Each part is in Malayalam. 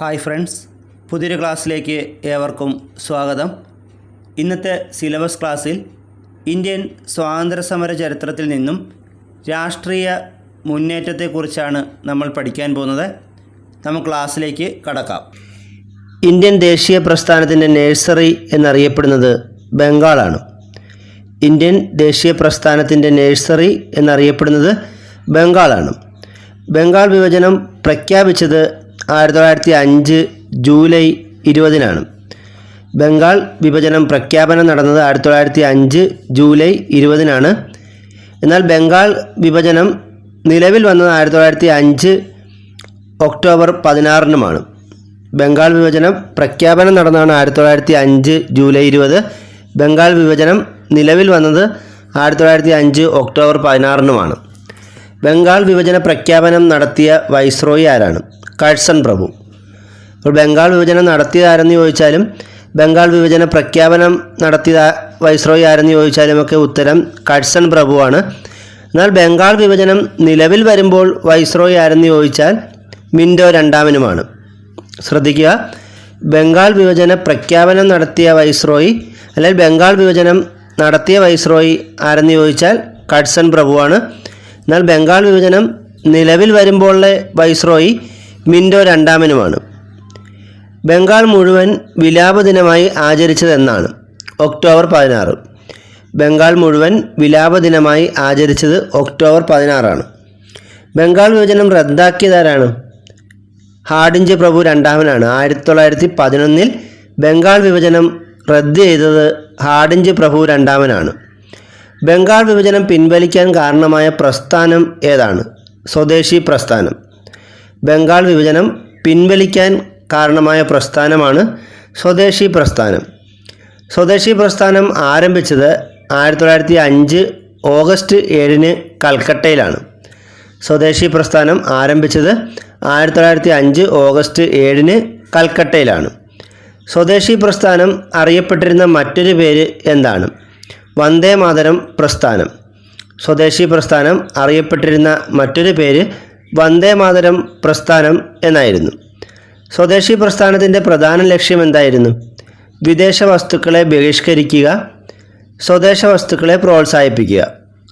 ഹായ് ഫ്രണ്ട്സ് പുതിയൊരു ക്ലാസ്സിലേക്ക് ഏവർക്കും സ്വാഗതം. ഇന്നത്തെ സിലബസ് ക്ലാസ്സിൽ ഇന്ത്യൻ സ്വാതന്ത്ര്യ സമര ചരിത്രത്തിൽ നിന്നും രാഷ്ട്രീയ മുന്നേറ്റത്തെക്കുറിച്ചാണ് നമ്മൾ പഠിക്കാൻ പോകുന്നത്. നമുക്ക് ക്ലാസ്സിലേക്ക് കടക്കാം. ഇന്ത്യൻ ദേശീയ പ്രസ്ഥാനത്തിന്റെ നേഴ്സറി എന്നറിയപ്പെടുന്നത് ബംഗാളാണ്. ഇന്ത്യൻ ദേശീയ പ്രസ്ഥാനത്തിന്റെ നേഴ്സറി എന്നറിയപ്പെടുന്നത് ബംഗാളാണ്. ബംഗാൾ വിഭജനം പ്രഖ്യാപിച്ചത് ആയിരത്തി തൊള്ളായിരത്തി അഞ്ച് ജൂലൈ ഇരുപതിനാണ്. ബംഗാൾ വിഭജനം പ്രഖ്യാപനം നടന്നത് ആയിരത്തി തൊള്ളായിരത്തി അഞ്ച് ജൂലൈ ഇരുപതിനാണ്. എന്നാൽ ബംഗാൾ വിഭജനം നിലവിൽ വന്നത് ആയിരത്തി തൊള്ളായിരത്തി അഞ്ച് ഒക്ടോബർ പതിനാറിനുമാണ്. ബംഗാൾ വിഭജനം പ്രഖ്യാപനം നടന്നതാണ് ആയിരത്തി തൊള്ളായിരത്തി അഞ്ച് ജൂലൈ ഇരുപത്. ബംഗാൾ വിഭജനം നിലവിൽ വന്നത് ആയിരത്തി തൊള്ളായിരത്തി അഞ്ച് ഒക്ടോബർ പതിനാറിനുമാണ്. ബംഗാൾ വിഭജന പ്രഖ്യാപനം നടത്തിയ വൈസ്രോയി ആരാണ്? കഴ്സൺ പ്രഭു. അപ്പോൾ ബംഗാൾ വിഭജനം നടത്തിയതാരെന്ന് ചോദിച്ചാലും ബംഗാൾ വിഭജന പ്രഖ്യാപനം നടത്തിയ വൈസ്രോയി ആരെന്ന് ചോദിച്ചാലും ഒക്കെ ഉത്തരം കഴ്സൺ പ്രഭുവാണ്. എന്നാൽ ബംഗാൾ വിഭജനം നിലവിൽ വരുമ്പോൾ വൈസ്രോയി ആരെന്ന് ചോദിച്ചാൽ മിൻഡോ രണ്ടാമനുമാണ്. ശ്രദ്ധിക്കുക ബംഗാൾ വിഭജന പ്രഖ്യാപനം നടത്തിയ വൈസ്രോയി അല്ലെങ്കിൽ ബംഗാൾ വിഭജനം നടത്തിയ വൈസ്രോയി ആരെന്ന് ചോദിച്ചാൽ കഡ്സൺ പ്രഭുവാണ്. എന്നാൽ ബംഗാൾ വിഭജനം നിലവിൽ വരുമ്പോഴുള്ള വൈസ്രോയി മിൻഡോ രണ്ടാമനുമാണ്. ബംഗാൾ മുഴുവൻ വിലാപ ദിനമായി ആചരിച്ചതെന്നാണ് ഒക്ടോബർ പതിനാറ്. ബംഗാൾ മുഴുവൻ വിലാപ ദിനമായി ആചരിച്ചത് ഒക്ടോബർ പതിനാറാണ്. ബംഗാൾ വിഭജനം റദ്ദാക്കിയതാരാണ്? ഹാഡിഞ്ച് പ്രഭു രണ്ടാമനാണ്. ആയിരത്തി തൊള്ളായിരത്തി പതിനൊന്നിൽ ബംഗാൾ വിഭജനം റദ്ദ് ചെയ്തത് ഹാഡിഞ്ച് പ്രഭു രണ്ടാമനാണ്. ബംഗാൾ വിഭജനം പിൻവലിക്കാൻ കാരണമായ പ്രസ്ഥാനം ഏതാണ്? സ്വദേശി പ്രസ്ഥാനം. ബംഗാൾ വിഭജനം പിൻവലിക്കാൻ കാരണമായ പ്രസ്ഥാനമാണ് സ്വദേശി പ്രസ്ഥാനം. സ്വദേശി പ്രസ്ഥാനം ആരംഭിച്ചത് ആയിരത്തി തൊള്ളായിരത്തി അഞ്ച് ഓഗസ്റ്റ് ഏഴിന് കൽക്കട്ടയിലാണ്. സ്വദേശി പ്രസ്ഥാനം ആരംഭിച്ചത് ആയിരത്തി തൊള്ളായിരത്തി അഞ്ച് ഓഗസ്റ്റ് ഏഴിന് കൽക്കട്ടയിലാണ്. സ്വദേശി പ്രസ്ഥാനം അറിയപ്പെട്ടിരുന്ന മറ്റൊരു പേര് എന്താണ്? വന്ദേ മാതരം പ്രസ്ഥാനം. സ്വദേശി പ്രസ്ഥാനം അറിയപ്പെട്ടിരുന്ന മറ്റൊരു പേര് വന്ദേ മാതരം പ്രസ്ഥാനം എന്നായിരുന്നു. സ്വദേശി പ്രസ്ഥാനത്തിന്റെ പ്രധാന ലക്ഷ്യം എന്തായിരുന്നു? വിദേശ വസ്തുക്കളെ ബഹിഷ്കരിക്കുക സ്വദേശ വസ്തുക്കളെ പ്രോത്സാഹിപ്പിക്കുക.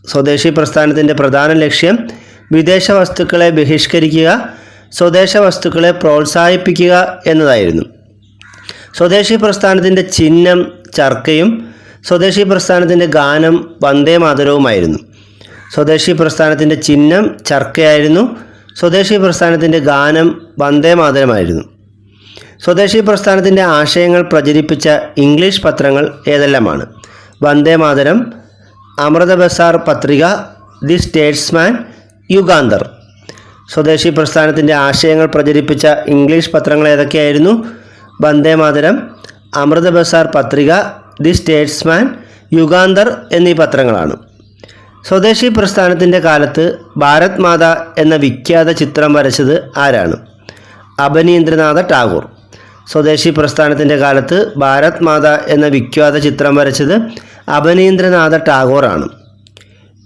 സ്വദേശി പ്രസ്ഥാനത്തിന്റെ പ്രധാന ലക്ഷ്യം വിദേശ വസ്തുക്കളെ ബഹിഷ്കരിക്കുക സ്വദേശ വസ്തുക്കളെ പ്രോത്സാഹിപ്പിക്കുക എന്നതായിരുന്നു. സ്വദേശി പ്രസ്ഥാനത്തിന്റെ ചിഹ്നം ചർക്കയും സ്വദേശി പ്രസ്ഥാനത്തിന്റെ ഗാനം വന്ദേ മാതരവുമായിരുന്നു. സ്വദേശി പ്രസ്ഥാനത്തിന്റെ ചിഹ്നം ചർക്കയായിരുന്നു. സ്വദേശി പ്രസ്ഥാനത്തിന്റെ ഗാനം വന്ദേ മാതരമായിരുന്നു. സ്വദേശി പ്രസ്ഥാനത്തിന്റെ ആശയങ്ങൾ പ്രചരിപ്പിച്ച ഇംഗ്ലീഷ് പത്രങ്ങൾ ഏതെല്ലാമാണ്? വന്ദേ മാതരം അമൃത ബസാർ പത്രിക ദി സ്റ്റേറ്റ്സ്മാൻ യുഗാന്തർ. സ്വദേശി പ്രസ്ഥാനത്തിന്റെ ആശയങ്ങൾ പ്രചരിപ്പിച്ച ഇംഗ്ലീഷ് പത്രങ്ങൾ ഏതൊക്കെയായിരുന്നു? വന്ദേ മാതരം അമൃത ബസാർ പത്രിക ദി സ്റ്റേറ്റ്സ്മാൻ യുഗാന്തർ എന്നീ പത്രങ്ങളാണ്. സ്വദേശി പ്രസ്ഥാനത്തിന്റെ കാലത്ത് ഭാരത് മാത എന്ന വിഖ്യാത ചിത്രം വരച്ചത് ആരാണ്? അബനീന്ദ്രനാഥ ടാഗോർ. സ്വദേശി പ്രസ്ഥാനത്തിന്റെ കാലത്ത് ഭാരത് മാത എന്ന വിഖ്യാത ചിത്രം വരച്ചത് അബനീന്ദ്രനാഥ ടാഗോറാണ്.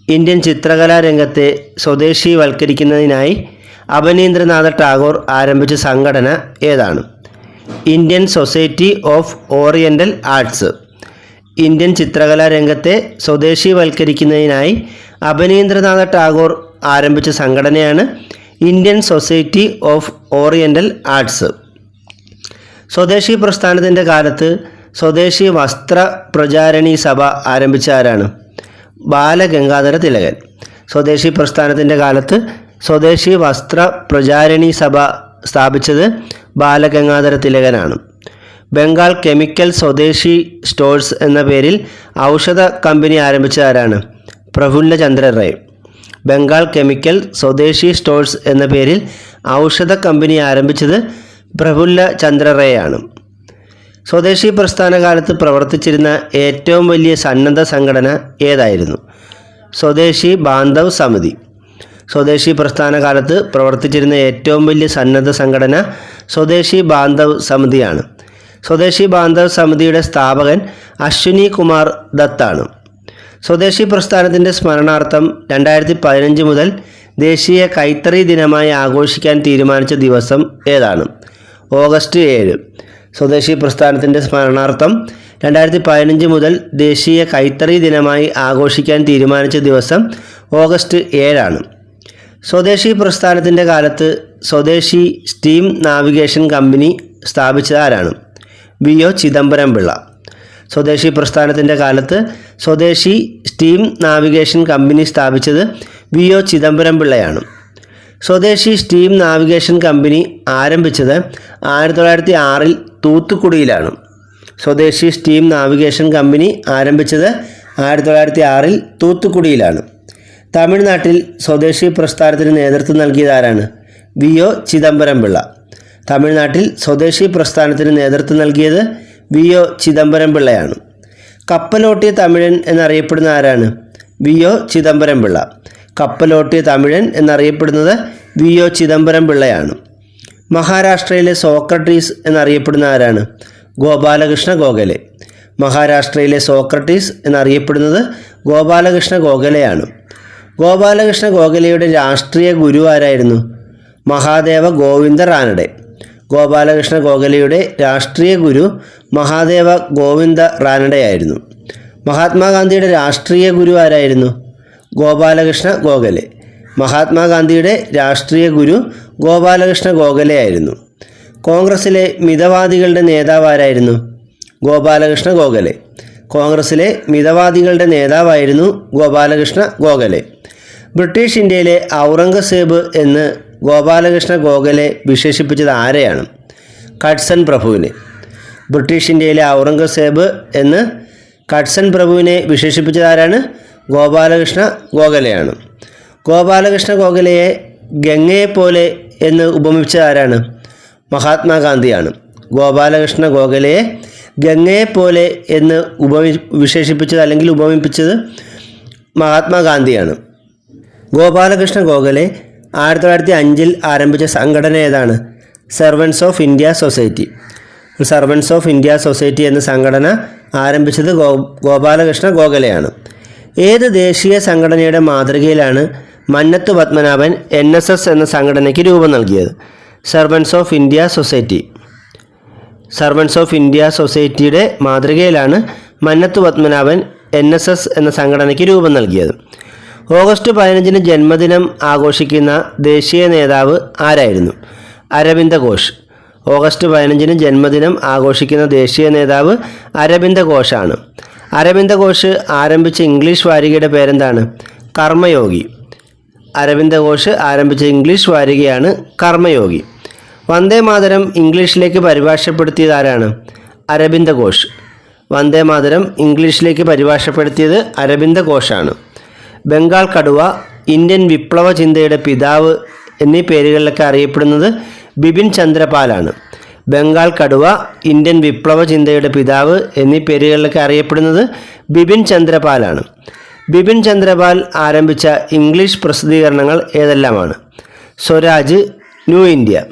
ഇന്ത്യൻ ചിത്രകലാ രംഗത്തെ സ്വദേശീവൽക്കരിക്കുന്നതിനായി അബനീന്ദ്രനാഥ ടാഗോർ ആരംഭിച്ച സംഘടന ഏതാണ്? Indian society of oriental arts. Indian ചിത്രകലാ രംഗത്തെ സ്വദേശീവൽക്കരിക്കുന്നതിനായി അഭിനീന്ദ്രനാഥ ടാഗോർ ആരംഭിച്ച സംഘടനയാണ് Indian society of oriental arts. Swadeshi പ്രസ്ഥാനത്തിന്റെ കാലത്ത് സ്വദേശി വസ്ത്ര പ്രചാരണി സഭ ആരംഭിച്ച ആരാണ്? ബാലഗംഗാധര തിലകൻ. സ്വദേശി പ്രസ്ഥാനത്തിന്റെ കാലത്ത് സ്വദേശി വസ്ത്ര പ്രചാരണി സഭ സ്ഥാപിച്ചത് ബാലഗംഗാധര തിലകനാണ്. ബംഗാൾ കെമിക്കൽ സ്വദേശി സ്റ്റോഴ്സ് എന്ന പേരിൽ ഔഷധ കമ്പനി ആരംഭിച്ച ആരാണ് പ്രഫുല്ല ചന്ദ്ര റേ. ബംഗാൾ കെമിക്കൽ സ്വദേശി സ്റ്റോഴ്സ് എന്ന പേരിൽ ഔഷധ കമ്പനി ആരംഭിച്ചത് പ്രഫുല്ല ചന്ദ്ര റേ ആണ്. സ്വദേശി പ്രസ്ഥാന കാലത്ത് പ്രവർത്തിച്ചിരുന്ന ഏറ്റവും വലിയ സന്നദ്ധ സംഘടന ഏതായിരുന്നു? സ്വദേശി ബാന്ധവ് സമിതി. സ്വദേശി പ്രസ്ഥാന കാലത്ത് പ്രവർത്തിച്ചിരുന്ന ഏറ്റവും വലിയ സന്നദ്ധ സംഘടന സ്വദേശി ബാന്ധവ് സമിതിയാണ്. സ്വദേശി ബാന്ധവ് സമിതിയുടെ സ്ഥാപകൻ അശ്വിനി കുമാർ ദത്താണ്. സ്വദേശി പ്രസ്ഥാനത്തിന്റെ സ്മരണാർത്ഥം രണ്ടായിരത്തി പതിനഞ്ച് മുതൽ ദേശീയ കൈത്തറി ദിനമായി ആഘോഷിക്കാൻ തീരുമാനിച്ച ദിവസം ഏതാണ്? ഓഗസ്റ്റ് ഏഴ്. സ്വദേശി പ്രസ്ഥാനത്തിന്റെ സ്മരണാർത്ഥം രണ്ടായിരത്തി പതിനഞ്ച് മുതൽ ദേശീയ കൈത്തറി ദിനമായി ആഘോഷിക്കാൻ തീരുമാനിച്ച ദിവസം ഓഗസ്റ്റ് ഏഴാണ്. സ്വദേശി പ്രസ്ഥാനത്തിന്റെ കാലത്ത് സ്വദേശി സ്റ്റീം നാവിഗേഷൻ കമ്പനി സ്ഥാപിച്ചത് ആരാണ്? വി ഒ ചിദംബരം പിള്ള സ്വദേശി പ്രസ്ഥാനത്തിന്റെ കാലത്ത് സ്വദേശി സ്റ്റീം നാവിഗേഷൻ കമ്പനി സ്ഥാപിച്ചത് വി ഒ ചിദംബരം പിള്ളയാണ് സ്വദേശി സ്റ്റീം നാവിഗേഷൻ കമ്പനി ആരംഭിച്ചത് ആയിരത്തി തൊള്ളായിരത്തി ആറിൽ തൂത്തുക്കുടിയിലാണ്. സ്വദേശി സ്റ്റീം നാവിഗേഷൻ കമ്പനി ആരംഭിച്ചത് ആയിരത്തി തൊള്ളായിരത്തി ആറിൽ തൂത്തുക്കുടിയിലാണ്. തമിഴ്നാട്ടിൽ സ്വദേശി പ്രസ്ഥാനത്തിന് നേതൃത്വം നൽകിയതാരാണ് വി ഒ ചിദംബരം പിള്ള തമിഴ്നാട്ടിൽ സ്വദേശി പ്രസ്ഥാനത്തിന് നേതൃത്വം നൽകിയത് വി ഒ ചിദംബരം പിള്ളയാണ്. കപ്പലോട്ടിയ തമിഴൻ എന്നറിയപ്പെടുന്ന ആരാണ്? V O Chidambaram Pillai. കപ്പലോട്ടിയ തമിഴൻ എന്നറിയപ്പെടുന്നത് വി ഒ ചിദംബരം പിള്ളയാണ്. മഹാരാഷ്ട്രയിലെ സോക്രട്ടീസ് എന്നറിയപ്പെടുന്ന ആരാണ്? ഗോപാലകൃഷ്ണ ഗോഖലെ. മഹാരാഷ്ട്രയിലെ സോക്രട്ടീസ് എന്നറിയപ്പെടുന്നത് ഗോപാലകൃഷ്ണ ഗോഖലെയാണ്. ഗോപാലകൃഷ്ണ ഗോഖലെയുടെ രാഷ്ട്രീയ ഗുരു ആരായിരുന്നു? മഹാദേവ ഗോവിന്ദ റാനഡെ. ഗോപാലകൃഷ്ണ ഗോഖലെയുടെ രാഷ്ട്രീയ ഗുരു മഹാദേവ ഗോവിന്ദ റാനഡയായിരുന്നു. മഹാത്മാഗാന്ധിയുടെ രാഷ്ട്രീയ ഗുരു ആരായിരുന്നു? ഗോപാലകൃഷ്ണ ഗോഖലെ. മഹാത്മാഗാന്ധിയുടെ രാഷ്ട്രീയ ഗുരു ഗോപാലകൃഷ്ണ ഗോഖലെയായിരുന്നു കോൺഗ്രസിലെ മിതവാദികളുടെ നേതാവ് ആരായിരുന്നു? ഗോപാലകൃഷ്ണ ഗോഖലെ. കോൺഗ്രസിലെ മിതവാദികളുടെ നേതാവായിരുന്നു ഗോപാലകൃഷ്ണ ഗോഖലെ. ബ്രിട്ടീഷ് ഇന്ത്യയിലെ ഔറംഗസേബ് എന്ന് ഗോപാലകൃഷ്ണ ഗോഖലെ വിശേഷിപ്പിച്ചത് ആരെയാണ്? കട്സൺ പ്രഭുവിനെ. ബ്രിട്ടീഷ് ഇന്ത്യയിലെ ഔറംഗസേബ് എന്ന് കട്സൺ പ്രഭുവിനെ വിശേഷിപ്പിച്ചത് ആരാണ്? ഗോപാലകൃഷ്ണ ഗോഖലെയാണ്. ഗോപാലകൃഷ്ണ ഗോഖലയെ ഗംഗയെപ്പോലെ എന്ന് ഉപമിച്ചത് ആരാണ്? മഹാത്മാഗാന്ധിയാണ് ഗോപാലകൃഷ്ണ ഗോഖലയെ ഗംഗയെപ്പോലെ എന്ന് ഉപമി വിശേഷിപ്പിച്ചത് അല്ലെങ്കിൽ ഉപമിപ്പിച്ചത് മഹാത്മാഗാന്ധിയാണ് ഗോപാലകൃഷ്ണ ഗോഖലെ ആയിരത്തി തൊള്ളായിരത്തി അഞ്ചിൽ ആരംഭിച്ച സംഘടന ഏതാണ്? Servants of India society servants of India society എന്ന സംഘടന ആരംഭിച്ചത് ഗോ ഗോപാലകൃഷ്ണ ഗോഖലെയാണ്. ഏത് ദേശീയ സംഘടനയുടെ മാതൃകയിലാണ് Mannathu Padmanabhan N S S എന്ന സംഘടനയ്ക്ക് രൂപം നൽകിയത്? Servants of India society servants of India സൊസൈറ്റിയുടെ മാതൃകയിലാണ് Mannathu Padmanabhan N S S എന്ന സംഘടനയ്ക്ക് രൂപം നൽകിയത്. ഓഗസ്റ്റ് പതിനഞ്ചിന് ജന്മദിനം ആഘോഷിക്കുന്ന ദേശീയ നേതാവ് ആരായിരുന്നു? അരവിന്ദ ഘോഷ്. ഓഗസ്റ്റ് പതിനഞ്ചിന് ജന്മദിനം ആഘോഷിക്കുന്ന ദേശീയ നേതാവ് അരവിന്ദ ഘോഷാണ്. അരവിന്ദ ഘോഷ് ആരംഭിച്ച ഇംഗ്ലീഷ് വാരികയുടെ പേരെന്താണ്? കർമ്മയോഗി. അരവിന്ദ ഘോഷ് ആരംഭിച്ച ഇംഗ്ലീഷ് വാരികയാണ് കർമ്മയോഗി. വന്ദേ മാതരം ഇംഗ്ലീഷിലേക്ക് പരിഭാഷപ്പെടുത്തിയത് ആരാണ്? അരവിന്ദ ഘോഷ്. വന്ദേ മാതരം ഇംഗ്ലീഷിലേക്ക് പരിഭാഷപ്പെടുത്തിയത് അരവിന്ദ ഘോഷാണ്. ബംഗാൾ കടുവ ഇന്ത്യൻ വിപ്ലവ ചിന്തയുടെ പിതാവ് എന്നീ പേരുകളിലൊക്കെ അറിയപ്പെടുന്നത് ബിപിൻ ചന്ദ്രപാലാണ്. ബംഗാൾ കടുവ ഇന്ത്യൻ വിപ്ലവ ചിന്തയുടെ പിതാവ് എന്നീ പേരുകളിലൊക്കെ അറിയപ്പെടുന്നത് ബിപിൻ ചന്ദ്രപാലാണ്. ബിപിൻ ചന്ദ്രപാൽ ആരംഭിച്ച ഇംഗ്ലീഷ് പ്രസിദ്ധീകരണങ്ങൾ ഏതെല്ലാമാണ്? Swaraj new India.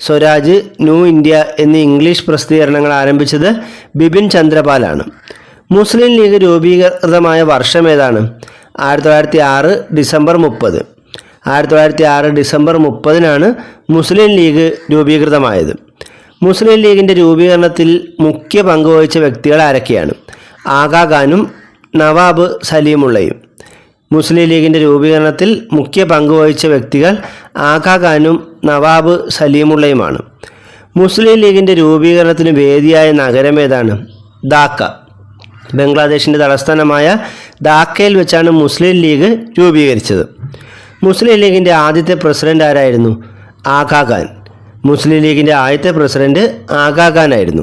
Swaraj new India എന്നീ ഇംഗ്ലീഷ് പ്രസിദ്ധീകരണങ്ങൾ ആരംഭിച്ചത് ബിപിൻ ചന്ദ്രപാലാണ്. മുസ്ലിം ലീഗ് രൂപീകൃതമായ വർഷം ഏതാണ്? ആയിരത്തി തൊള്ളായിരത്തി ആറ് ഡിസംബർ മുപ്പത്. ആയിരത്തി തൊള്ളായിരത്തി ആറ് ഡിസംബർ മുപ്പതിനാണ് മുസ്ലിം ലീഗ് രൂപീകൃതമായത്. മുസ്ലിം ലീഗിന്റെ രൂപീകരണത്തിൽ മുഖ്യ പങ്കുവഹിച്ച വ്യക്തികൾ ആരൊക്കെയാണ്? ആഗാ ഖാനും നവാബ് സലീമുള്ളയും. മുസ്ലിം ലീഗിന്റെ രൂപീകരണത്തിൽ മുഖ്യ പങ്കുവഹിച്ച വ്യക്തികൾ ആഗാ ഖാനും നവാബ് സലീമുള്ളയുമാണ്. മുസ്ലിം ലീഗിന്റെ രൂപീകരണത്തിന് വേദിയായ നഗരം ഏതാണ്? ധാക്ക. ബംഗ്ലാദേശിന്റെ തലസ്ഥാനമായ ധാക്കയിൽ വെച്ചാണ് മുസ്ലിം ലീഗ് രൂപീകരിച്ചത്. മുസ്ലിം ലീഗിന്റെ ആദ്യത്തെ പ്രസിഡന്റ് ആരായിരുന്നു? ആഗാ ഖാൻ. മുസ്ലിം ലീഗിന്റെ ആദ്യത്തെ പ്രസിഡന്റ് ആഗാ ഖാൻ ആയിരുന്നു.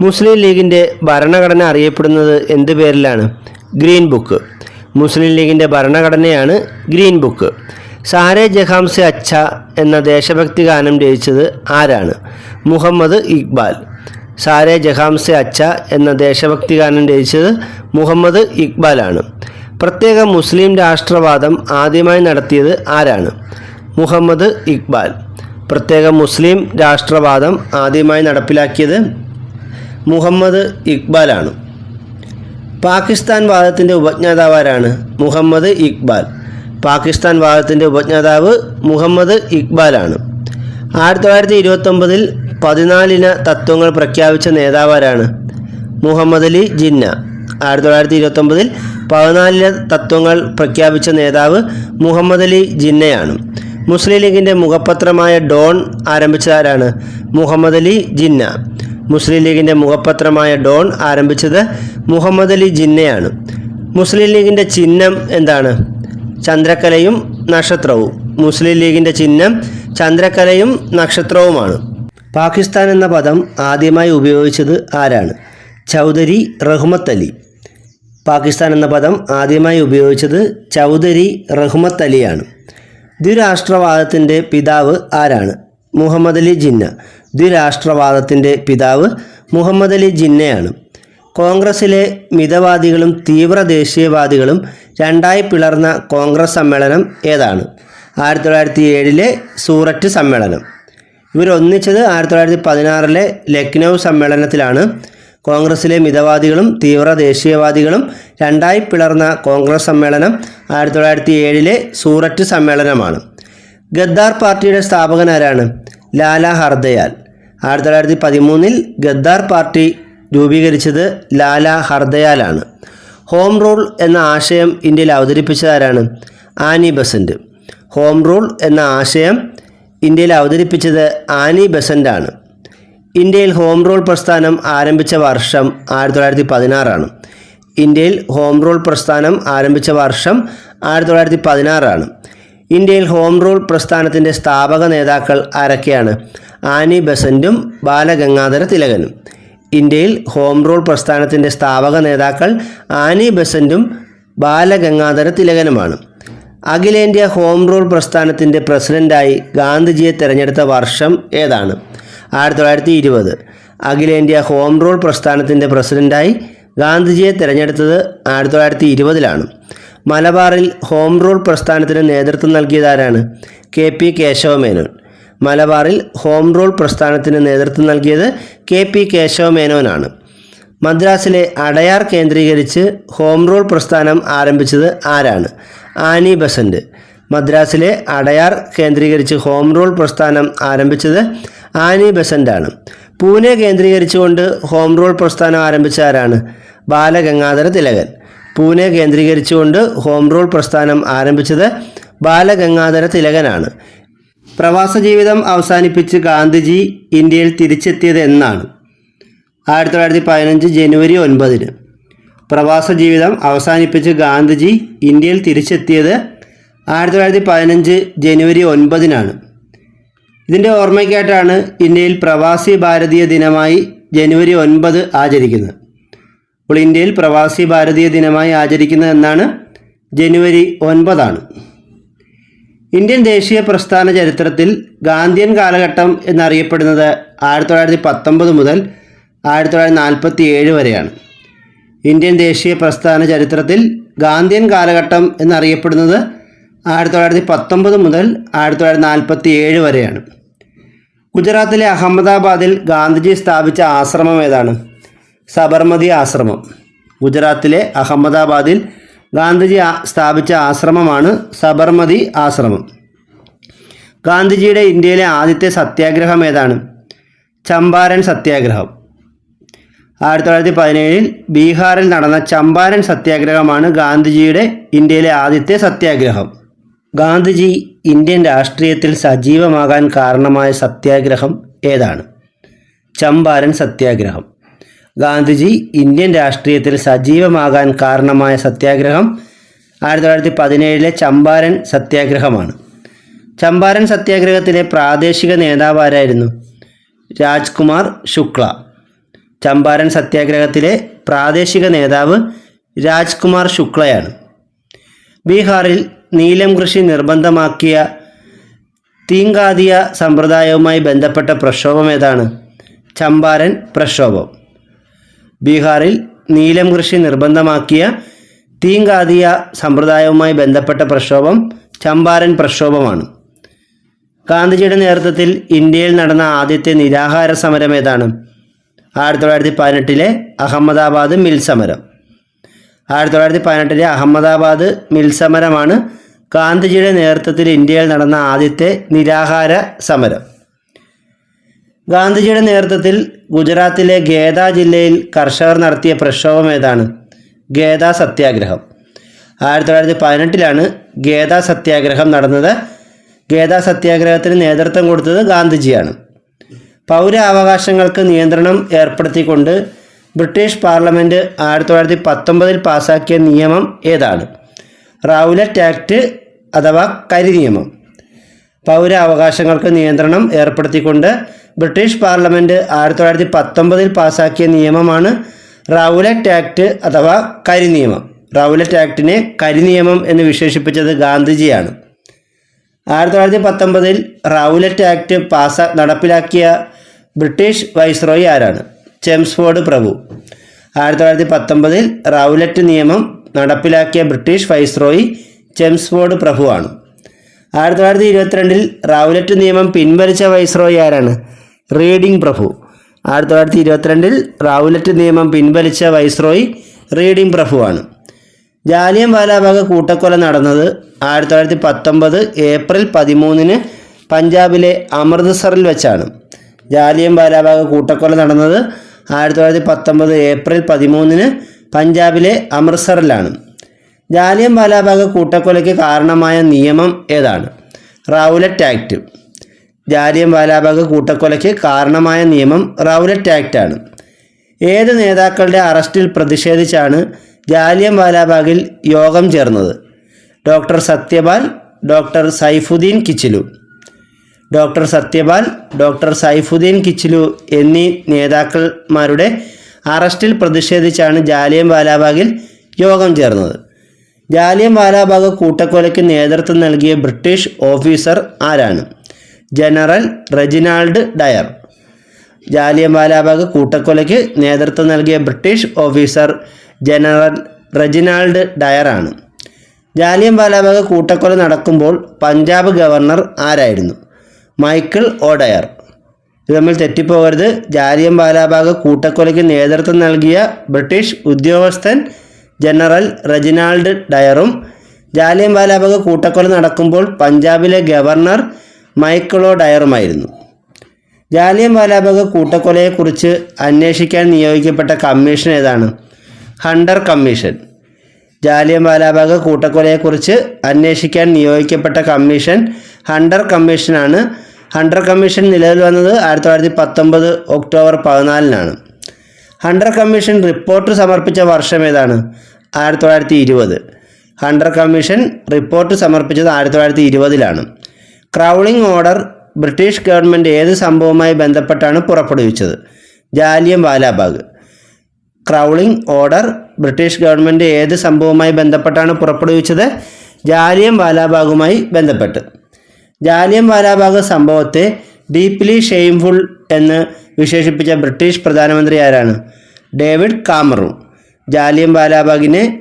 മുസ്ലിം ലീഗിന്റെ ഭരണഘടന അറിയപ്പെടുന്നത് എന്ത് പേരിലാണ്? Green book. മുസ്ലിം ലീഗിന്റെ ഭരണഘടനയാണ് ഗ്രീൻ ബുക്ക്. സാരെ ജഹാം സെ അച്ഛ എന്ന ദേശഭക്തി ഗാനം രചിച്ചത് ആരാണ്? മുഹമ്മദ് ഇക്ബാൽ. സാരെ ജഹാംസെ അച്ഛ എന്ന ദേശഭക്തി ഗാനം രചിച്ചത് മുഹമ്മദ് ഇക്ബാലാണ്. പ്രത്യേക മുസ്ലിം രാഷ്ട്രവാദം ആദ്യമായി നടത്തിയത് ആരാണ്? മുഹമ്മദ് ഇക്ബാൽ. പ്രത്യേക മുസ്ലിം രാഷ്ട്രവാദം ആദ്യമായി നടപ്പിലാക്കിയത് മുഹമ്മദ് ഇക്ബാലാണ്. പാകിസ്ഥാൻ വാദത്തിന്റെ ഉപജ്ഞാതാവ് ആരാണ്? മുഹമ്മദ് ഇക്ബാൽ. പാകിസ്ഥാൻ വാദത്തിന്റെ ഉപജ്ഞാതാവ് മുഹമ്മദ് ഇക്ബാലാണ്. ആയിരത്തി തൊള്ളായിരത്തി ഇരുപത്തൊമ്പതിൽ പതിനാലിന തത്വങ്ങൾ പ്രഖ്യാപിച്ച നേതാവാരാണ് മുഹമ്മദ് അലി ജിന്ന. ആയിരത്തി തൊള്ളായിരത്തി ഇരുപത്തൊമ്പതിൽ പതിനാലിന തത്വങ്ങൾ പ്രഖ്യാപിച്ച നേതാവ് മുഹമ്മദ് അലി ജിന്നയാണ്. മുസ്ലിം ലീഗിന്റെ മുഖപത്രമായ ഡോൺ ആരംഭിച്ചതാരാണ് മുഹമ്മദ് അലി ജിന്ന. മുസ്ലിം ലീഗിന്റെ മുഖപത്രമായ ഡോൺ ആരംഭിച്ചത് മുഹമ്മദ് അലി ജിന്നയാണ്. മുസ്ലിം ലീഗിന്റെ ചിഹ്നം എന്താണ്? ചന്ദ്രക്കലയും നക്ഷത്രവും. മുസ്ലിം ലീഗിന്റെ ചിഹ്നം ചന്ദ്രക്കലയും നക്ഷത്രവുമാണ്. പാകിസ്ഥാൻ എന്ന പദം ആദ്യമായി ഉപയോഗിച്ചത് ആരാണ്? ചൗധരി റഹ്മത്ത് അലി. പാകിസ്ഥാൻ എന്ന പദം ആദ്യമായി ഉപയോഗിച്ചത് ചൗധരി റഹ്മത്ത് അലിയാണ്. ദ്വിരാഷ്ട്രവാദത്തിന്റെ പിതാവ് ആരാണ്? മുഹമ്മദ് അലി ജിന്ന. ദ്വിരാഷ്ട്രവാദത്തിന്റെ പിതാവ് മുഹമ്മദ് അലി ജിന്നയാണ്. കോൺഗ്രസിലെ മിതവാദികളും തീവ്ര ദേശീയവാദികളും രണ്ടായി പിളർന്ന കോൺഗ്രസ് സമ്മേളനം ഏതാണ്? ആയിരത്തി തൊള്ളായിരത്തി ഏഴിലെ സൂററ്റ് സമ്മേളനം. ഇവർ ഒന്നിച്ചത് ആയിരത്തി തൊള്ളായിരത്തി പതിനാറിലെ ലക്നൗ സമ്മേളനത്തിലാണ്. കോൺഗ്രസിലെ മിതവാദികളും തീവ്ര ദേശീയവാദികളും രണ്ടായി പിളർന്ന കോൺഗ്രസ് സമ്മേളനം ആയിരത്തി തൊള്ളായിരത്തി ഏഴിലെ സൂററ്റ് സമ്മേളനമാണ്. ഗദ്ദാർ പാർട്ടിയുടെ സ്ഥാപകൻ ആരാണ്? ലാല ഹർദയാൽ. ആയിരത്തി തൊള്ളായിരത്തി പതിമൂന്നിൽ ഗദ്ദാർ പാർട്ടി രൂപീകരിച്ചത് ലാല ഹർദയാലാണ്. ഹോം റൂൾ എന്ന ആശയം ഇന്ത്യയിൽ അവതരിപ്പിച്ചതാരാണ് ആനി ബസന്റ്. ഹോം റൂൾ എന്ന ആശയം ഇന്ത്യയിൽ അവതരിപ്പിച്ചത് ആനി ബെസന്റാണ് ഇന്ത്യയിൽ ഹോം റൂൾ പ്രസ്ഥാനം ആരംഭിച്ച വർഷം ആയിരത്തി തൊള്ളായിരത്തി പതിനാറാണ് ഇന്ത്യയിൽ ഹോം റൂൾ പ്രസ്ഥാനം ആരംഭിച്ച വർഷം ആയിരത്തി തൊള്ളായിരത്തി പതിനാറാണ് ഇന്ത്യയിൽ ഹോം റൂൾ പ്രസ്ഥാനത്തിന്റെ സ്ഥാപക നേതാക്കൾ ആരൊക്കെയാണ്? ആനി ബസന്റും ബാലഗംഗാധര തിലകനും. ഇന്ത്യയിൽ ഹോം റൂൾ പ്രസ്ഥാനത്തിന്റെ സ്ഥാപക നേതാക്കൾ ആനി ബസന്റും ബാലഗംഗാധര തിലകനുമാണ്. അഖിലേന്ത്യാ ഹോം റൂൾ പ്രസ്ഥാനത്തിന്റെ പ്രസിഡന്റായി ഗാന്ധിജിയെ തിരഞ്ഞെടുത്ത വർഷം ഏതാണ്? ആയിരത്തി തൊള്ളായിരത്തി ഇരുപത് അഖിലേന്ത്യാ ഹോം റൂൾ പ്രസ്ഥാനത്തിന്റെ പ്രസിഡന്റായി ഗാന്ധിജിയെ തിരഞ്ഞെടുത്തത് ആയിരത്തി തൊള്ളായിരത്തി ഇരുപതിലാണ് മലബാറിൽ ഹോം റൂൾ പ്രസ്ഥാനത്തിന് നേതൃത്വം നൽകിയതാരാണ്? K P Kesava Menon. മലബാറിൽ ഹോം റൂൾ പ്രസ്ഥാനത്തിന് നേതൃത്വം നൽകിയത് കെ പി കേശവമേനോനാണ്. മദ്രാസിലെ അടയാർ കേന്ദ്രീകരിച്ച് ഹോം റൂൾ പ്രസ്ഥാനം ആരംഭിച്ചത് ആരാണ്? Annie Besant. മദ്രാസിലെ അടയാർ കേന്ദ്രീകരിച്ച് ഹോം റൂൾ പ്രസ്ഥാനം ആരംഭിച്ചത് ആനി ബസന്റാണ്. പൂനെ കേന്ദ്രീകരിച്ചുകൊണ്ട് ഹോം റൂൾ പ്രസ്ഥാനം ആരംഭിച്ച ആരാണ്? ബാലഗംഗാധര തിലകൻ. പൂനെ കേന്ദ്രീകരിച്ചുകൊണ്ട് ഹോം റൂൾ പ്രസ്ഥാനം ആരംഭിച്ചത് ബാലഗംഗാധര തിലകനാണ്. പ്രവാസ ജീവിതം അവസാനിപ്പിച്ച് ഗാന്ധിജി ഇന്ത്യയിൽ തിരിച്ചെത്തിയത് എന്നാണ്. ആയിരത്തി തൊള്ളായിരത്തി പതിനഞ്ച് ജനുവരി ഒൻപതിന്. പ്രവാസ ജീവിതം അവസാനിപ്പിച്ച് ഗാന്ധിജി ഇന്ത്യയിൽ തിരിച്ചെത്തിയത് ആയിരത്തി തൊള്ളായിരത്തി പതിനഞ്ച് ജനുവരി ഒൻപതിനാണ്. ഇതിന്റെ ഓർമ്മയ്ക്കായിട്ടാണ് ഇന്ത്യയിൽ പ്രവാസി ഭാരതീയ ദിനമായി ജനുവരി ഒൻപത് ആചരിക്കുന്നത്. അപ്പോൾ ഇന്ത്യയിൽ പ്രവാസി ഭാരതീയ ദിനമായി ആചരിക്കുന്നത് എന്നാണ് ജനുവരി ഒൻപതാണ്. ഇന്ത്യൻ ദേശീയ പ്രസ്ഥാന ചരിത്രത്തിൽ ഗാന്ധിയൻ കാലഘട്ടം എന്നറിയപ്പെടുന്നത് ആയിരത്തി തൊള്ളായിരത്തി പത്തൊമ്പത് മുതൽ ആയിരത്തി തൊള്ളായിരത്തി നാൽപ്പത്തി ഏഴ് വരെയാണ്. ഇന്ത്യൻ ദേശീയ പ്രസ്ഥാന ചരിത്രത്തിൽ ഗാന്ധിയൻ കാലഘട്ടം എന്നറിയപ്പെടുന്നത് ആയിരത്തി തൊള്ളായിരത്തി പത്തൊമ്പത് മുതൽ ആയിരത്തി തൊള്ളായിരത്തി നാൽപ്പത്തി ഏഴ് വരെയാണ്. ഗുജറാത്തിലെ അഹമ്മദാബാദിൽ ഗാന്ധിജി സ്ഥാപിച്ച ആശ്രമം ഏതാണ്? സബർമതി ആശ്രമം. ഗുജറാത്തിലെ അഹമ്മദാബാദിൽ ഗാന്ധിജി സ്ഥാപിച്ച ആശ്രമമാണ് സബർമതി ആശ്രമം. ഗാന്ധിജിയുടെ ഇന്ത്യയിലെ ആദ്യത്തെ സത്യാഗ്രഹം ഏതാണ്? ചമ്പാരൻ സത്യാഗ്രഹം. ആയിരത്തി തൊള്ളായിരത്തി പതിനേഴിൽ ബീഹാറിൽ നടന്ന ചമ്പാരൻ സത്യാഗ്രഹമാണ് ഗാന്ധിജിയുടെ ഇന്ത്യയിലെ ആദ്യത്തെ സത്യാഗ്രഹം. ഗാന്ധിജി ഇന്ത്യൻ രാഷ്ട്രീയത്തിൽ സജീവമാകാൻ കാരണമായ സത്യാഗ്രഹം ഏതാണ്? ചമ്പാരൻ സത്യാഗ്രഹം. ഗാന്ധിജി ഇന്ത്യൻ രാഷ്ട്രീയത്തിൽ സജീവമാകാൻ കാരണമായ സത്യാഗ്രഹം ആയിരത്തി തൊള്ളായിരത്തി പതിനേഴിലെ ചമ്പാരൻ സത്യാഗ്രഹമാണ്. ചമ്പാരൻ സത്യാഗ്രഹത്തിലെ പ്രാദേശിക നേതാവാരായിരുന്നു രാജ്കുമാർ ശുക്ല. ചമ്പാരൻ സത്യാഗ്രഹത്തിലെ പ്രാദേശിക നേതാവ് രാജ്കുമാർ ശുക്ലയാണ്. ബീഹാറിൽ നീലം കൃഷി നിർബന്ധമാക്കിയ തീങ്കാതിയ സമ്പ്രദായവുമായി ബന്ധപ്പെട്ട പ്രക്ഷോഭം ഏതാണ്? ചമ്പാരൻ പ്രക്ഷോഭം. ബീഹാറിൽ നീലം കൃഷി നിർബന്ധമാക്കിയ തീങ്കാതിയ സമ്പ്രദായവുമായി ബന്ധപ്പെട്ട പ്രക്ഷോഭം ചമ്പാരൻ പ്രക്ഷോഭമാണ്. ഗാന്ധിജിയുടെ നേതൃത്വത്തിൽ ഇന്ത്യയിൽ നടന്ന ആദ്യത്തെ നിരാഹാര സമരം ഏതാണ്? ആയിരത്തി തൊള്ളായിരത്തി പതിനെട്ടിലെ അഹമ്മദാബാദ് മിൽ സമരം. ആയിരത്തി തൊള്ളായിരത്തി പതിനെട്ടിലെ അഹമ്മദാബാദ് മിൽ സമരമാണ് ഗാന്ധിജിയുടെ നേതൃത്വത്തിൽ ഇന്ത്യയിൽ നടന്ന ആദ്യത്തെ നിരാഹാര സമരം. ഗാന്ധിജിയുടെ നേതൃത്വത്തിൽ ഗുജറാത്തിലെ ഗേദ ജില്ലയിൽ കർഷകർ നടത്തിയ പ്രക്ഷോഭം ഏതാണ്? ഗേദ സത്യാഗ്രഹം. ആയിരത്തി തൊള്ളായിരത്തി പതിനെട്ടിലാണ് ഗേദ സത്യാഗ്രഹം നടന്നത്. ഗേദ സത്യാഗ്രഹത്തിന് നേതൃത്വം കൊടുത്തത് ഗാന്ധിജിയാണ്. പൗരാവകാശങ്ങൾക്ക് നിയന്ത്രണം ഏർപ്പെടുത്തിക്കൊണ്ട് ബ്രിട്ടീഷ് പാർലമെന്റ് ആയിരത്തി തൊള്ളായിരത്തി പത്തൊമ്പതിൽ പാസാക്കിയ നിയമം ഏതാണ്? റൗലറ്റ് ആക്ട് അഥവാ കരി നിയമം. പൗരാവകാശങ്ങൾക്ക് നിയന്ത്രണം ഏർപ്പെടുത്തിക്കൊണ്ട് ബ്രിട്ടീഷ് പാർലമെന്റ് ആയിരത്തി തൊള്ളായിരത്തി പത്തൊമ്പതിൽ പാസാക്കിയ നിയമമാണ് റൗലറ്റ് ആക്ട് അഥവാ കരി നിയമം. റൗലറ്റ് ആക്ടിനെ കരി നിയമം എന്ന് വിശേഷിപ്പിച്ചത് ഗാന്ധിജിയാണ്. ആയിരത്തി തൊള്ളായിരത്തി പത്തൊമ്പതിൽ റൗലറ്റ് ആക്ട് പാസ നടപ്പിലാക്കിയ ബ്രിട്ടീഷ് വൈസ്രോയി ആരാണ്? ചെംസ്ഫോർഡ് പ്രഭു. ആയിരത്തി തൊള്ളായിരത്തി പത്തൊമ്പതിൽ റൗലറ്റ് നിയമം നടപ്പിലാക്കിയ ബ്രിട്ടീഷ് വൈസ്രോയി ചെംസ്ഫോർഡ് പ്രഭുവാണ്. ആയിരത്തി തൊള്ളായിരത്തി ഇരുപത്തിരണ്ടിൽ റൗലറ്റ് നിയമം പിൻവലിച്ച വൈസ്രോയി ആരാണ്? റീഡിംഗ് പ്രഭു. ആയിരത്തി തൊള്ളായിരത്തി ഇരുപത്തിരണ്ടിൽ റൗലറ്റ് നിയമം പിൻവലിച്ച വൈസ്രോയി റീഡിംഗ് പ്രഭുവാണ്. ജാലിയൻ വാലാബാഗ് കൂട്ടക്കൊല നടന്നത് ആയിരത്തി തൊള്ളായിരത്തി പത്തൊമ്പത് ഏപ്രിൽ പതിമൂന്നിന് പഞ്ചാബിലെ അമൃത്സറിൽ വെച്ചാണ്. ജാലിയൻ വാലാബാഗ് കൂട്ടക്കൊല നടന്നത് ആയിരത്തി തൊള്ളായിരത്തി പത്തൊമ്പത് ഏപ്രിൽ പതിമൂന്നിന് പഞ്ചാബിലെ അമൃത്സറിലാണ്. ജാലിയൻ വാലാബാഗ് കൂട്ടക്കൊലയ്ക്ക് കാരണമായ നിയമം ഏതാണ്? Rowlatt act. ജാലിയൻ വാലാബാഗ് കൂട്ടക്കൊലയ്ക്ക് കാരണമായ നിയമം റൗലറ്റ് ആക്ട് ആണ് ഏത് നേതാക്കളുടെ അറസ്റ്റിൽ പ്രതിഷേധിച്ചാണ് ജാലിയൻ വാലാബാഗിൽ യോഗം ചേർന്നത്? Doctor Satyapal doctor Saifuddin Kitchlew. Doctor Satyapal doctor Saifuddin Kitchlew എന്നീ നേതാക്കന്മാരുടെ അറസ്റ്റിൽ പ്രതിഷേധിച്ചാണ് ജാലിയം വാലാബാഗിൽ യോഗം ചേർന്നത്. ജാലിയം വാലാബാഗ് കൂട്ടക്കൊലയ്ക്ക് നേതൃത്വം നൽകിയ ബ്രിട്ടീഷ് ഓഫീസർ ആരാണ്? General Reginald Dyer. Jallian Wala Bagh കൂട്ടക്കൊലയ്ക്ക് നേതൃത്വം നൽകിയ ബ്രിട്ടീഷ് ഓഫീസർ ജനറൽ റെജിനാൾഡ് ഡയറാണ് ജാലിയം വാലാബാഗ് കൂട്ടക്കൊല നടക്കുമ്പോൾ പഞ്ചാബ് ഗവർണർ ആരായിരുന്നു? Michael O'Dwyer. ഡയർ ഇത് നമ്മൾ തെറ്റിപ്പോകരുത്. ജാലിയം ബാലാബാഗ് കൂട്ടക്കൊലയ്ക്ക് നേതൃത്വം നൽകിയ ബ്രിട്ടീഷ് ഉദ്യോഗസ്ഥൻ ജനറൽ റെജിനാൾഡ് ഡയറും ജാലിയം ബാലാബാഗ് കൂട്ടക്കൊല നടക്കുമ്പോൾ പഞ്ചാബിലെ ഗവർണർ മൈക്കിളോ ഡയറുമായിരുന്നു ജാലിയം ബാലാബാഗ് കൂട്ടക്കൊലയെക്കുറിച്ച് അന്വേഷിക്കാൻ നിയോഗിക്കപ്പെട്ട കമ്മീഷൻ ഏതാണ്? Hunter commission. ജാലിയം ബാലാബാഗ് കൂട്ടക്കൊലയെക്കുറിച്ച് അന്വേഷിക്കാൻ നിയോഗിക്കപ്പെട്ട കമ്മീഷൻ ഹണ്ടർ കമ്മീഷനാണ്. ഹണ്ടർ കമ്മീഷൻ നിലവിൽ വന്നത് ആയിരത്തി തൊള്ളായിരത്തി പത്തൊമ്പത് ഒക്ടോബർ പതിനാലിനാണ്. ഹണ്ടർ കമ്മീഷൻ റിപ്പോർട്ട് സമർപ്പിച്ച വർഷം ഏതാണ്? ആയിരത്തി തൊള്ളായിരത്തി ഇരുപത് ഹണ്ടർ കമ്മീഷൻ റിപ്പോർട്ട് സമർപ്പിച്ചത് ആയിരത്തി തൊള്ളായിരത്തി ഇരുപതിലാണ് ക്രൗളിംഗ് ഓർഡർ ബ്രിട്ടീഷ് ഗവൺമെന്റ് ഏത് സംഭവവുമായി ബന്ധപ്പെട്ടാണ് പുറപ്പെടുവിച്ചത്? Jallian Wala Bagh. Crawling order British government ഏത് സംഭവവുമായി ബന്ധപ്പെട്ടാണ് പുറപ്പെടുവിച്ചത്? ജാലിയം വാലാബാഗുമായി ബന്ധപ്പെട്ട്. ജാലിയൻ വാലാബാഗ് സംഭവത്തെ ഡീപ്ലി ഷെയിംഫുൾ എന്ന് വിശേഷിപ്പിച്ച ബ്രിട്ടീഷ് പ്രധാനമന്ത്രി ആരാണ്? David Cameron. ജാലിയൻ വാലാബാഗിനെ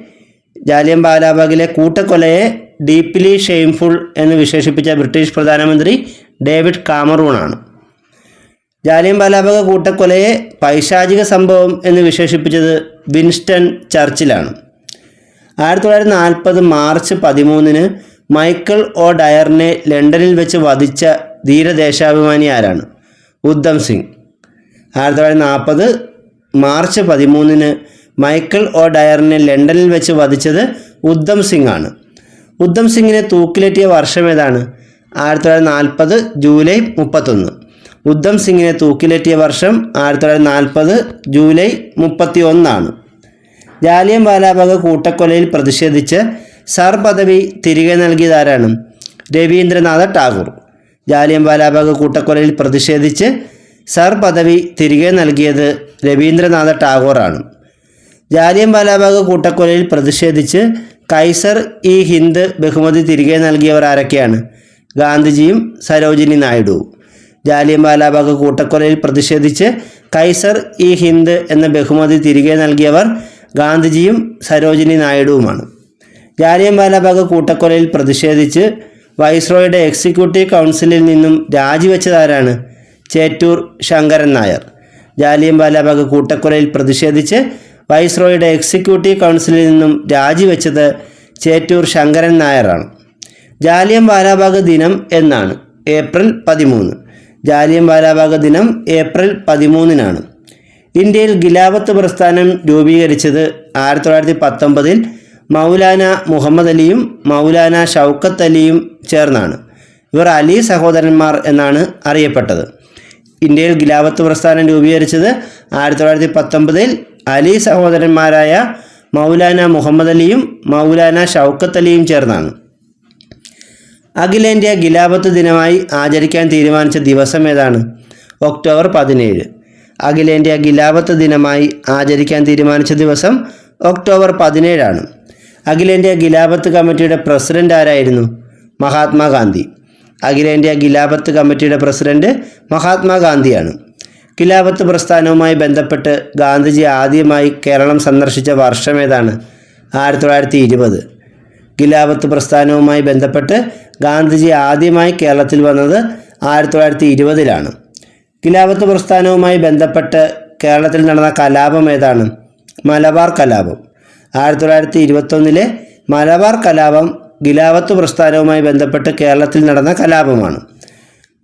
ജാലിയൻ വാലാബാഗിലെ കൂട്ടക്കൊലയെ ഡീപ്ലി ഷെയിംഫുൾ എന്ന് വിശേഷിപ്പിച്ച ബ്രിട്ടീഷ് പ്രധാനമന്ത്രി ഡേവിഡ് കാമറൂണാണ്. ജാലിയൻ വാലാബാഗ് കൂട്ടക്കൊലയെ പൈശാചിക സംഭവം എന്ന് വിശേഷിപ്പിച്ചത് വിൻസ്റ്റൺ ചർച്ചിലാണ്. ആയിരത്തി തൊള്ളായിരത്തി നാൽപ്പത് മാർച്ച് പതിമൂന്നിന് മൈക്കിൾ ഒ ഡയറിനെ ലണ്ടനിൽ വെച്ച് വധിച്ച ധീരദേശാഭിമാനി ആരാണ്? ഉദ്ധം സിംഗ്. ആയിരത്തി തൊള്ളായിരത്തി നാൽപ്പത് മാർച്ച് പതിമൂന്നിന് മൈക്കിൾ ഒ ഡയറിനെ ലണ്ടനിൽ വെച്ച് വധിച്ചത് ഉദ്ധം സിംഗ് ആണ്. ഉദ്ധം സിംഗിനെ തൂക്കിലേറ്റിയ വർഷം ഏതാണ്? ആയിരത്തി തൊള്ളായിരത്തി നാൽപ്പത് ജൂലൈ മുപ്പത്തൊന്ന്. ഉദ്ധം സിംഗിനെ തൂക്കിലേറ്റിയ വർഷം ആയിരത്തി തൊള്ളായിരത്തി നാൽപ്പത് ജൂലൈ മുപ്പത്തി ഒന്നാണ് ജാലിയൻ വാലാബാഗ് കൂട്ടക്കൊലയിൽ പ്രതിഷേധിച്ച് സർ പദവി തിരികെ നൽകിയതാരാണ്? രവീന്ദ്രനാഥ ടാഗോർ. ജാലിയൻ വാലാബാഗ് കൂട്ടക്കൊലയിൽ പ്രതിഷേധിച്ച് സർ പദവി തിരികെ നൽകിയത് രവീന്ദ്രനാഥ ടാഗോറാണ്. ജാലിയൻ വാലാബാഗ് കൂട്ടക്കൊലയിൽ പ്രതിഷേധിച്ച് കൈസർ ഇ ഹിന്ദ് ബഹുമതി തിരികെ നൽകിയവർ ആരൊക്കെയാണ്? ഗാന്ധിജിയും സരോജിനി നായിഡുവും. ജാലിയൻ വാലാബാഗ് കൂട്ടക്കൊലയിൽ പ്രതിഷേധിച്ച് കൈസർ ഇ ഹിന്ദ് എന്ന ബഹുമതി തിരികെ നൽകിയവർ ഗാന്ധിജിയും സരോജിനി നായിഡുവുമാണ്. ജാലിയൻ വാലാബാഗ് കൂട്ടക്കൊലയിൽ പ്രതിഷേധിച്ച് വൈസ്രോയുടെ എക്സിക്യൂട്ടീവ് കൗൺസിലിൽ നിന്നും രാജിവെച്ചതാരാണ് ചേറ്റൂർ ശങ്കരൻ നായർ. ജാലിയൻവാലാബാഗ് കൂട്ടക്കൊലയിൽ പ്രതിഷേധിച്ച് വൈസ്രോയുടെ എക്സിക്യൂട്ടീവ് കൗൺസിലിൽ നിന്നും രാജിവെച്ചത് ചേറ്റൂർ ശങ്കരൻ നായരാണ്. ജാലിയം വാലാബാഗ് ദിനം എന്നാണ് ഏപ്രിൽ പതിമൂന്ന്. ജാലിയം വാലാബാഗ് ദിനം ഏപ്രിൽ പതിമൂന്നിനാണ്. ഇന്ത്യയിൽ ഗിലാവത്ത് പ്രസ്ഥാനം രൂപീകരിച്ചത് ആയിരത്തി തൊള്ളായിരത്തി പത്തൊമ്പതിൽ മൗലാന മുഹമ്മദ് അലിയും മൗലാന ഷൗക്കത്ത് അലിയും ചേർന്നാണ്. ഇവർ അലി സഹോദരന്മാർ എന്നാണ് അറിയപ്പെട്ടത്. ഇന്ത്യയിൽ ഖിലാഫത്ത് പ്രസ്ഥാനം രൂപീകരിച്ചത് ആയിരത്തി തൊള്ളായിരത്തി പത്തൊമ്പതിൽ അലി സഹോദരന്മാരായ മൗലാന മുഹമ്മദ് അലിയും മൗലാന ഷൗക്കത്ത് അലിയും ചേർന്നാണ്. അഖിലേന്ത്യാ ഖിലാഫത്ത് ദിനമായി ആചരിക്കാൻ തീരുമാനിച്ച ദിവസം ഏതാണ്? ഒക്ടോബർ പതിനേഴ്. അഖിലേന്ത്യാ ഖിലാഫത്ത് ദിനമായി ആചരിക്കാൻ തീരുമാനിച്ച ദിവസം ഒക്ടോബർ പതിനേഴാണ്. അഖിലേന്ത്യാ ഖിലാപത്ത് കമ്മിറ്റിയുടെ പ്രസിഡന്റ് ആരായിരുന്നു? മഹാത്മാഗാന്ധി അഖിലേന്ത്യാ ഖിലാപത്ത് കമ്മിറ്റിയുടെ പ്രസിഡന്റ് മഹാത്മാഗാന്ധിയാണ് ഖിലാപത്ത് പ്രസ്ഥാനവുമായി ബന്ധപ്പെട്ട് ഗാന്ധിജി ആദ്യമായി കേരളം സന്ദർശിച്ച വർഷം ഏതാണ്? ആയിരത്തി തൊള്ളായിരത്തി ഇരുപത് ഖിലാപത്ത് പ്രസ്ഥാനവുമായി ബന്ധപ്പെട്ട് ഗാന്ധിജി ആദ്യമായി കേരളത്തിൽ വന്നത് ആയിരത്തി തൊള്ളായിരത്തി ഇരുപതിലാണ് ഖിലാപത്ത് പ്രസ്ഥാനവുമായി ബന്ധപ്പെട്ട് കേരളത്തിൽ നടന്ന കലാപം ഏതാണ്? മലബാർ കലാപം. ആയിരത്തി തൊള്ളായിരത്തി ഇരുപത്തൊന്നിലെ മലബാർ കലാപം ഗിലാവത്ത് പ്രസ്ഥാനവുമായി ബന്ധപ്പെട്ട് കേരളത്തിൽ നടന്ന കലാപമാണ്.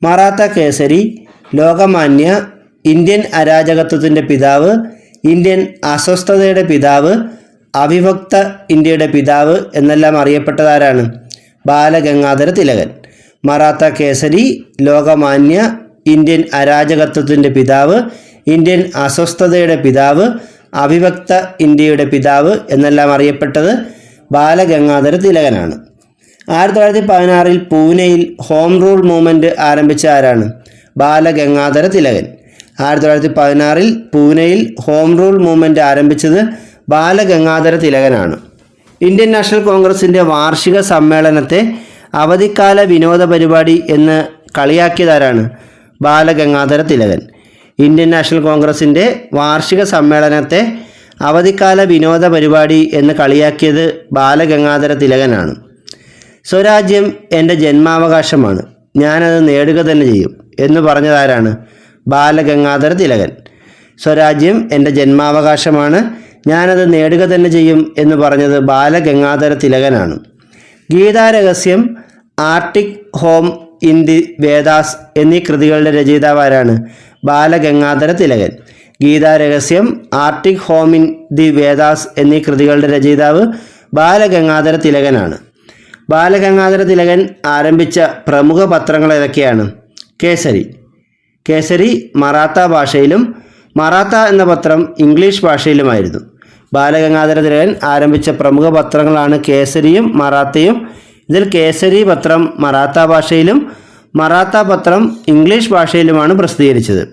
മറാത്ത കേസരി ലോകമാന്യ ഇന്ത്യൻ അരാജകത്വത്തിന്റെ പിതാവ് ഇന്ത്യൻ അസ്വസ്ഥതയുടെ പിതാവ് അവിഭക്ത ഇന്ത്യയുടെ പിതാവ് എന്നെല്ലാം അറിയപ്പെട്ടതാരാണ്? ബാലഗംഗാധര തിലകൻ. മറാത്ത കേസരി ലോകമാന്യ ഇന്ത്യൻ അരാജകത്വത്തിന്റെ പിതാവ് ഇന്ത്യൻ അസ്വസ്ഥതയുടെ പിതാവ് അവിഭക്ത ഇന്ത്യയുടെ പിതാവ് എന്നെല്ലാം അറിയപ്പെട്ടത് ബാലഗംഗാധര തിലകനാണ്. ആയിരത്തി തൊള്ളായിരത്തി പതിനാറിൽ പൂനെയിൽ ഹോം റൂൾ മൂവ്മെന്റ് ആരംഭിച്ച ആരാണ്? ബാലഗംഗാധര തിലകൻ. ആയിരത്തി തൊള്ളായിരത്തി പതിനാറിൽ പൂനെയിൽ ഹോം റൂൾ മൂവ്മെന്റ് ആരംഭിച്ചത് ബാലഗംഗാധര തിലകനാണ്. ഇന്ത്യൻ നാഷണൽ കോൺഗ്രസിന്റെ വാർഷിക സമ്മേളനത്തെ അവധിക്കാല വിനോദ പരിപാടി എന്ന് കളിയാക്കിയതാരാണ് ബാലഗംഗാധര തിലകൻ. ഇന്ത്യൻ നാഷണൽ കോൺഗ്രസിന്റെ വാർഷിക സമ്മേളനത്തെ അവധിക്കാല വിനോദ പരിപാടി എന്ന് കളിയാക്കിയത് ബാലഗംഗാധര തിലകനാണ്. സ്വരാജ്യം എന്റെ ജന്മാവകാശമാണ്. ഞാനത് നേടുക തന്നെ ചെയ്യും എന്ന് പറഞ്ഞതാരാണ് ബാലഗംഗാധര തിലകൻ. സ്വരാജ്യം എന്റെ ജന്മാവകാശമാണ്. ഞാനത് നേടുക തന്നെ ചെയ്യും എന്ന് പറഞ്ഞത് Balagangadhara തിലകനാണ്. Gita Rahasya arctic home in the Vedas എന്നീ കൃതികളുടെ രചയിതാവാരാണ് Balagangadhara Thilakan. Gita Rahasya arctic home in the Vedas എന്നീ കൃതികളുടെ രചയിതാവ് ബാലഗംഗാധര തിലകനാണ്. ബാലഗംഗാധര തിലകൻ ആരംഭിച്ച പ്രമുഖ പത്രങ്ങൾ ഏതൊക്കെയാണ്? കേസരി. കേസരി മറാത്ത ഭാഷയിലും മറാത്ത എന്ന പത്രം ഇംഗ്ലീഷ് ഭാഷയിലുമായിരുന്നു. ബാലഗംഗാധര തിലകൻ ആരംഭിച്ച പ്രമുഖ പത്രങ്ങളാണ് കേസരിയും മറാത്തയും. ഇതിൽ കേസരി പത്രം മറാത്ത ഭാഷയിലും മറാത്ത പത്രം ഇംഗ്ലീഷ് ഭാഷയിലുമാണ് പ്രസിദ്ധീകരിച്ചത്.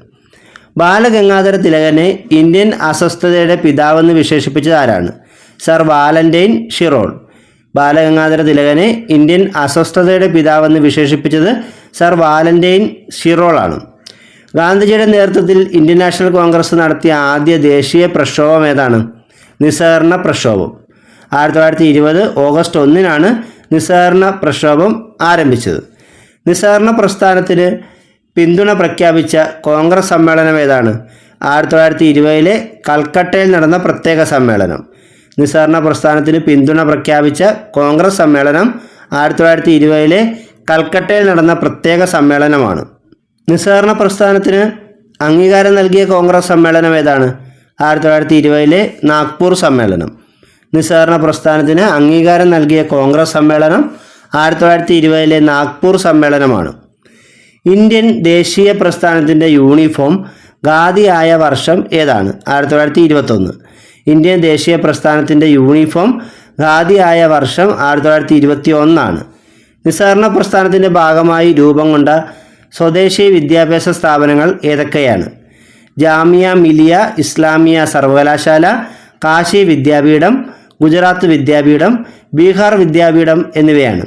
ബാലഗംഗാധര തിലകനെ ഇന്ത്യൻ അസ്വസ്ഥതയുടെ പിതാവെന്ന് വിശേഷിപ്പിച്ചത് ആരാണ്? Sir Valentine Chirol. ബാലഗംഗാധര തിലകനെ ഇന്ത്യൻ അസ്വസ്ഥതയുടെ പിതാവെന്ന് വിശേഷിപ്പിച്ചത് സർ വാലന്റൈൻ ഷിറോളാണ്. ഗാന്ധിജിയുടെ നേതൃത്വത്തിൽ ഇന്ത്യൻ നാഷണൽ കോൺഗ്രസ് നടത്തിയ ആദ്യ ദേശീയ പ്രക്ഷോഭം ഏതാണ്? നിസ്സഹകരണ പ്രക്ഷോഭം. ആയിരത്തി തൊള്ളായിരത്തി ഇരുപത് ഓഗസ്റ്റ് ഒന്നിനാണ് നിസ്സഹകരണ പ്രക്ഷോഭം ആരംഭിച്ചത്. നിസ്സഹകരണ പ്രസ്ഥാനത്തിന് പിന്തുണ പ്രഖ്യാപിച്ച കോൺഗ്രസ് സമ്മേളനം ഏതാണ്? ആയിരത്തി തൊള്ളായിരത്തി ഇരുപതിലെ കൽക്കട്ടയിൽ നടന്ന പ്രത്യേക സമ്മേളനം. നിസ്സഹകരണ പ്രസ്ഥാനത്തിന് പിന്തുണ പ്രഖ്യാപിച്ച കോൺഗ്രസ് സമ്മേളനം ആയിരത്തി തൊള്ളായിരത്തി ഇരുപതിലെ കൽക്കട്ടയിൽ നടന്ന പ്രത്യേക സമ്മേളനമാണ്. നിസ്സഹകരണ പ്രസ്ഥാനത്തിന് അംഗീകാരം നൽകിയ കോൺഗ്രസ് സമ്മേളനം ഏതാണ്? ആയിരത്തി തൊള്ളായിരത്തി ഇരുപതിലെ നാഗ്പൂർ സമ്മേളനം. നിസ്സഹകരണ പ്രസ്ഥാനത്തിന് അംഗീകാരം നൽകിയ കോൺഗ്രസ് സമ്മേളനം ആയിരത്തി തൊള്ളായിരത്തി ഇരുപതിലെ നാഗ്പൂർ സമ്മേളനമാണ്. ഇന്ത്യൻ ദേശീയ പ്രസ്ഥാനത്തിന്റെ യൂണിഫോം ഖാദി ആയ വർഷം ഏതാണ്? ആയിരത്തി തൊള്ളായിരത്തി ഇരുപത്തൊന്ന് ഇന്ത്യൻ ദേശീയ പ്രസ്ഥാനത്തിന്റെ യൂണിഫോം ഖാദി ആയ വർഷം ആയിരത്തി തൊള്ളായിരത്തി ഇരുപത്തി ഒന്നാണ് നിസ്സഹകരണ പ്രസ്ഥാനത്തിന്റെ ഭാഗമായി രൂപം കൊണ്ട സ്വദേശി വിദ്യാഭ്യാസ സ്ഥാപനങ്ങൾ ഏതൊക്കെയാണ്? ജാമിയ മിലിയ ഇസ്ലാമിയ സർവകലാശാല കാശി വിദ്യാപീഠം ഗുജറാത്ത് വിദ്യാപീഠം ബീഹാർ വിദ്യാപീഠം എന്നിവയാണ്.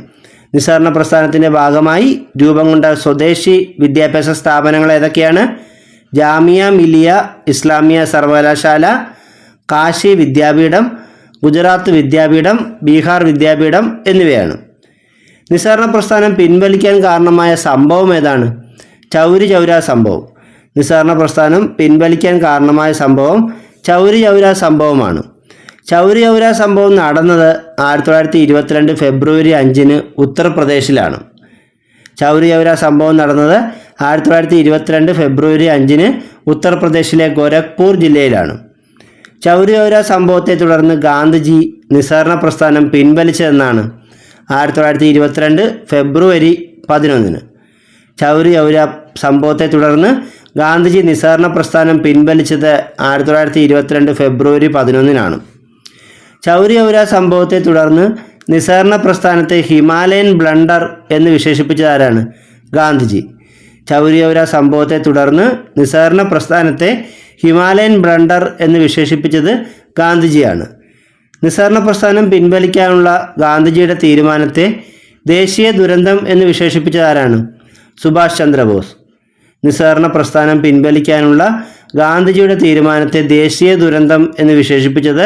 നിസ്സഹകരണ പ്രസ്ഥാനത്തിന്റെ ഭാഗമായി രൂപം കൊണ്ട സ്വദേശി വിദ്യാഭ്യാസ സ്ഥാപനങ്ങൾ ഏതൊക്കെയാണ്? ജാമിയ മിലിയ ഇസ്ലാമിയ സർവകലാശാല കാശി വിദ്യാപീഠം ഗുജറാത്ത് വിദ്യാപീഠം ബീഹാർ വിദ്യാപീഠം എന്നിവയാണ്. നിസ്സാരണ പ്രസ്ഥാനം പിൻവലിക്കാൻ കാരണമായ സംഭവം ഏതാണ്? ചൗരി ചൗരാ സംഭവം. നിസ്സാരണ പ്രസ്ഥാനം പിൻവലിക്കാൻ കാരണമായ സംഭവം ചൗരി ചൗരാ സംഭവമാണ്. ചൗരി ചൗര സംഭവം നടന്നത് ആയിരത്തി തൊള്ളായിരത്തി ഇരുപത്തിരണ്ട് ഫെബ്രുവരി അഞ്ചിന് ഉത്തർപ്രദേശിലാണ്. ചൗരി ചൗര സംഭവം നടന്നത് ആയിരത്തി തൊള്ളായിരത്തി ഇരുപത്തിരണ്ട് ഫെബ്രുവരി അഞ്ചിന് ഉത്തർപ്രദേശിലെ ഗോരഖ്പൂർ ജില്ലയിലാണ്. ചൗരി ചൗര സംഭവത്തെ തുടർന്ന് ഗാന്ധിജി നിസ്സഹരണ പ്രസ്ഥാനം പിൻവലിച്ചതെന്നാണ് ആയിരത്തി തൊള്ളായിരത്തി ഇരുപത്തിരണ്ട് ഫെബ്രുവരി പതിനൊന്നിന്. ചൗരി ചൗര സംഭവത്തെ തുടർന്ന് ഗാന്ധിജി നിസ്സഹരണ പ്രസ്ഥാനം പിൻവലിച്ചത് ആയിരത്തി തൊള്ളായിരത്തി ഇരുപത്തിരണ്ട് ഫെബ്രുവരി പതിനൊന്നിനാണ്. ചൗരി ചൗര സംഭവത്തെ തുടർന്ന് നിസ്സഹരണ പ്രസ്ഥാനത്തെ ഹിമാലയൻ ബ്ലണ്ടർ എന്ന് വിശേഷിപ്പിച്ചത് ആരാണ് ഗാന്ധിജി. ചൗരിയൗര സംഭവത്തെ തുടർന്ന് നിസ്സഹരണ പ്രസ്ഥാനത്തെ ഹിമാലയൻ ബ്ലണ്ടർ എന്ന് വിശേഷിപ്പിച്ചത് ഗാന്ധിജിയാണ്. നിസ്സഹരണ പ്രസ്ഥാനം പിൻവലിക്കാനുള്ള ഗാന്ധിജിയുടെ തീരുമാനത്തെ ദേശീയ ദുരന്തം എന്ന് വിശേഷിപ്പിച്ചത് ആരാണ് സുഭാഷ് ചന്ദ്രബോസ്. നിസ്സഹരണ പ്രസ്ഥാനം പിൻവലിക്കാനുള്ള ഗാന്ധിജിയുടെ തീരുമാനത്തെ ദേശീയ ദുരന്തം എന്ന് വിശേഷിപ്പിച്ചത്